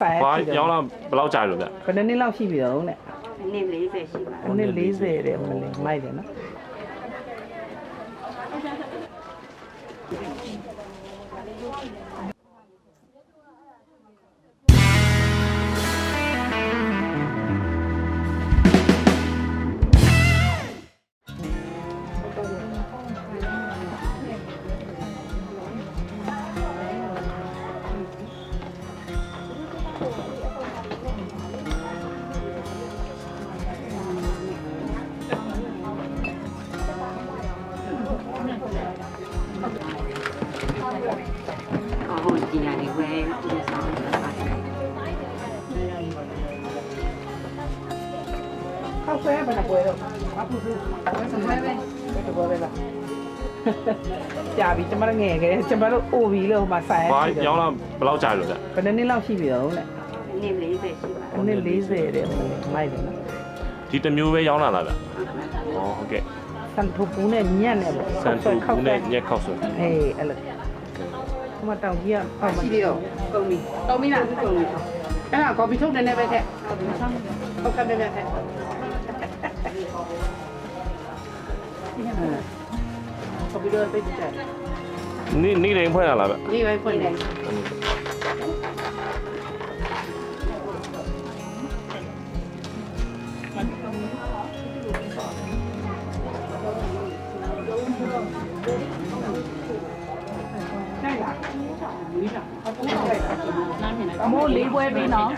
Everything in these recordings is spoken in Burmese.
ဆိုင်ဘာရှိတယ်ရောင်းလာဘယ်လောက်ကြာလို့ဗျဘယ်နှစ်နှစ်လောက်ရှိပြီတော့လဲအနည်း40ရှိပါအနည်း40တဲ့မလေးမိုက်တယ်နော် ခောက်ဆွဲဘယ်နှပွဲတော့အပူစုဘယ်နှပွဲပဲဘယ်တစ်ပွဲပဲလားကြာပြီကျမတို့ငယ်ခဲ့ကျမတို့အိုပြီလို့ဟိုမှာဆိုင်ဘာရှိတယ်ရောင်းလာဘယ်လောက်ကြာလို့ဗျဘယ်နှစ်နှစ်လောက်ရှိပြီတော့လဲအနည်း40ရှိပါအနည်း40တဲ့မလေးမိုက်တယ်နော်ဒီတစ်မျိုးပဲရောင်းလာလားဗျဟောဟုတ်ကဲ့ဆန်ထူပူနဲ့ညံ့နေပေါ့စန်တူဘူးနဲ့ညက်ခောက်ဆွဲအေးအဲ့လိုဟိုမှာတောင်ကြီးကအောက်မှာရှိပြီတော့ကုန်ပြီတော်ပြီလားကုန်ပြီအဲ့ဒါကော်ဖီထုတ်တယ်နဲ့ပဲထက် เอาเขาไปเดินไปดูจัดนี่นี่เองเพื่อนอะไรแบบนี่ไว้เพื่อนไหน အမိုးလေးပွဲပြီးနော်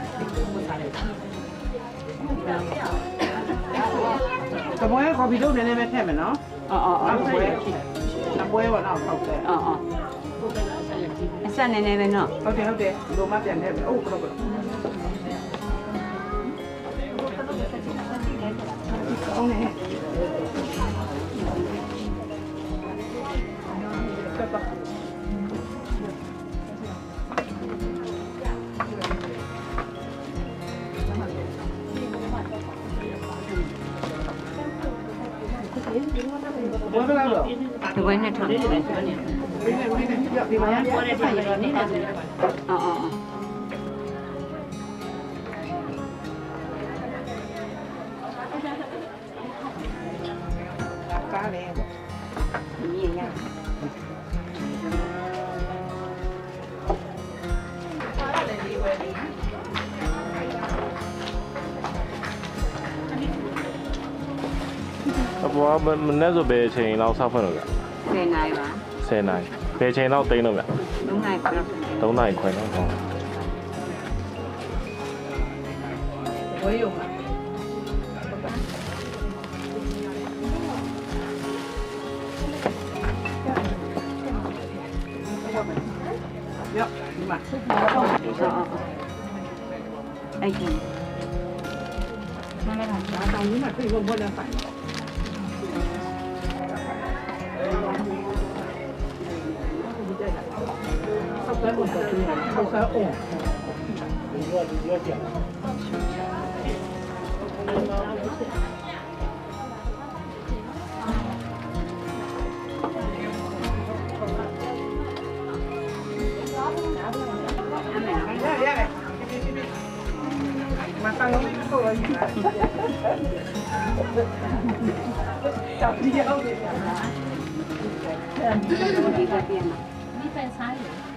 တပွဲကော်ဖီထုတ်တယ်နဲ့ပဲထက်မယ်နော်အော်အော်အော်နောက်ပွဲတပွဲပေါ့နော်ဟုတ်တယ်အော်အော်အဆက်နေနေပဲနော်ဟုတ်တယ်ဟုတ်တယ်ဒီလိုမှပြန်ထည့်မယ်အိုးကတော့အောင်နေဘယ်လိုလဲတော့ဒီ 我那个，那个。哦哦哦。 အပေါ်ကမနေ့ဆိုဘယ်အချိန်လောက်ဆောက်ဖွင့်လို့ဗျ 10နိုင်ပါ 10နာရီဘယ်အချိန်လောက်တိန်းလို့ဗျ 3နိုင်ပါတော့ 3နာရီခွဲတော့ဟော ဝေးရုံပါရောဒီမှာ အော်အော်အဲ့ဒီ ဒါတောင်ကြီးမှာပြေဖို့ဘောလည်းဆိုင် 三五十斤，二三五。你要你要讲。你本身有。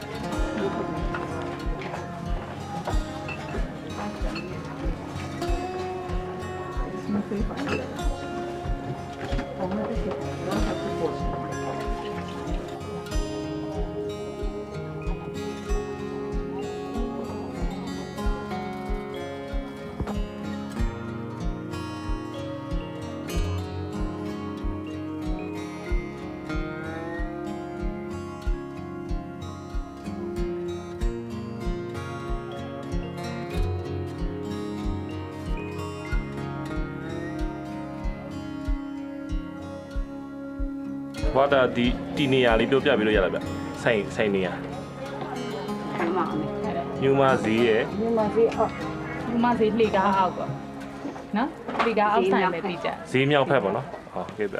ပြန်ဘာတာဒီဒီနေရာလေးပြောပြပေးလို့ရလားဗျဆိုင်ဆိုင်နေရာအမအမေညူမဈေးရဲ့ဒီမှာစီအောက်ဒီမှာစီလှေကားအောက်ကောနော်လှေကားအောက်ဆိုင်ပဲတိကျဈေးမြောက်ဖက်ပေါ့နော်ဟုတ်ကဲ့ဗျ